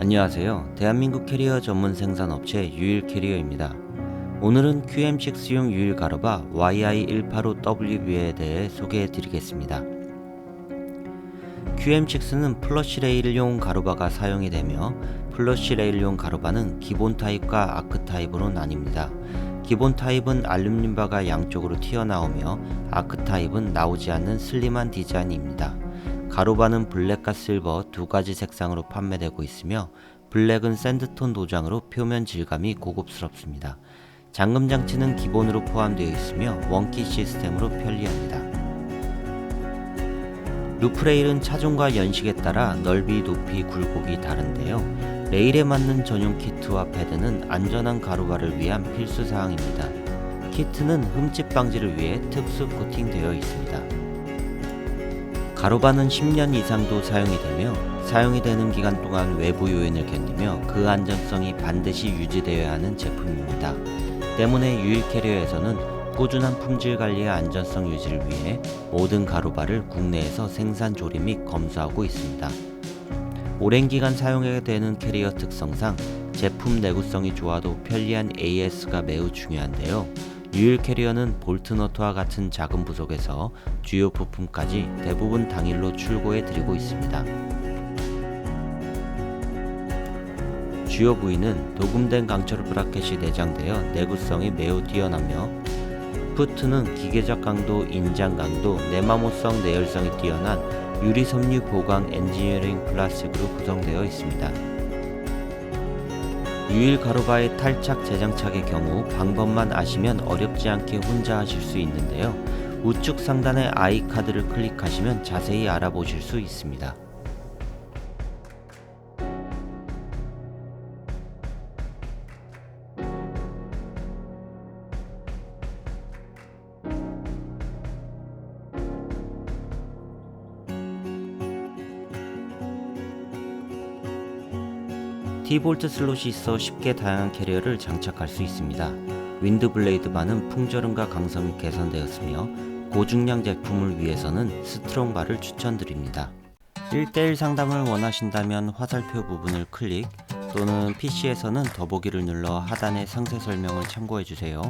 안녕하세요. 대한민국 캐리어 전문 생산 업체 유일 캐리어입니다. 오늘은 QM6용 유일 가로바 YI185WB에 대해 소개해 드리겠습니다. QM6는 플러시 레일용 가로바가 사용이 되며 플러시 레일용 가로바는 기본 타입과 아크 타입으로 나뉩니다. 기본 타입은 알루미늄바가 양쪽으로 튀어나오며 아크 타입은 나오지 않는 슬림한 디자인입니다. 가로바는 블랙과 실버 두 가지 색상으로 판매되고 있으며 블랙은 샌드톤 도장으로 표면 질감이 고급스럽습니다. 잠금 장치는 기본으로 포함되어 있으며 원키 시스템으로 편리합니다. 루프레일은 차종과 연식에 따라 넓이, 높이, 굴곡이 다른데요. 레일에 맞는 전용 키트와 패드는 안전한 가로바를 위한 필수 사항입니다. 키트는 흠집 방지를 위해 특수 코팅되어 있습니다. 가로바는 10년 이상도 사용이 되며 사용이 되는 기간 동안 외부 요인을 견디며 그 안전성이 반드시 유지되어야 하는 제품입니다. 때문에 유일 캐리어에서는 꾸준한 품질 관리의 안전성 유지를 위해 모든 가로바를 국내에서 생산 조립 및 검수하고 있습니다. 오랜 기간 사용하게 되는 캐리어 특성상 제품 내구성이 좋아도 편리한 AS가 매우 중요한데요. 유일 캐리어는 볼트 너트와 같은 작은 부속에서 주요 부품까지 대부분 당일로 출고해 드리고 있습니다. 주요 부위는 도금된 강철 브라켓이 내장되어 내구성이 매우 뛰어나며 푸트는 기계적 강도, 인장 강도, 내마모성 내열성이 뛰어난 유리 섬유 보강 엔지니어링 플라스틱으로 구성되어 있습니다. 유일 가로바의 탈착 재장착의 경우 방법만 아시면 어렵지 않게 혼자 하실 수 있는데요. 우측 상단의 아이 카드를 클릭하시면 자세히 알아보실 수 있습니다. T-볼트 슬롯이 있어 쉽게 다양한 캐리어를 장착할 수 있습니다. 윈드 블레이드 바는 풍절음과 강성이 개선되었으며 고중량 제품을 위해서는 스트롱 바를 추천드립니다. 1대1 상담을 원하신다면 화살표 부분을 클릭 또는 PC에서는 더보기를 눌러 하단의 상세 설명을 참고해 주세요.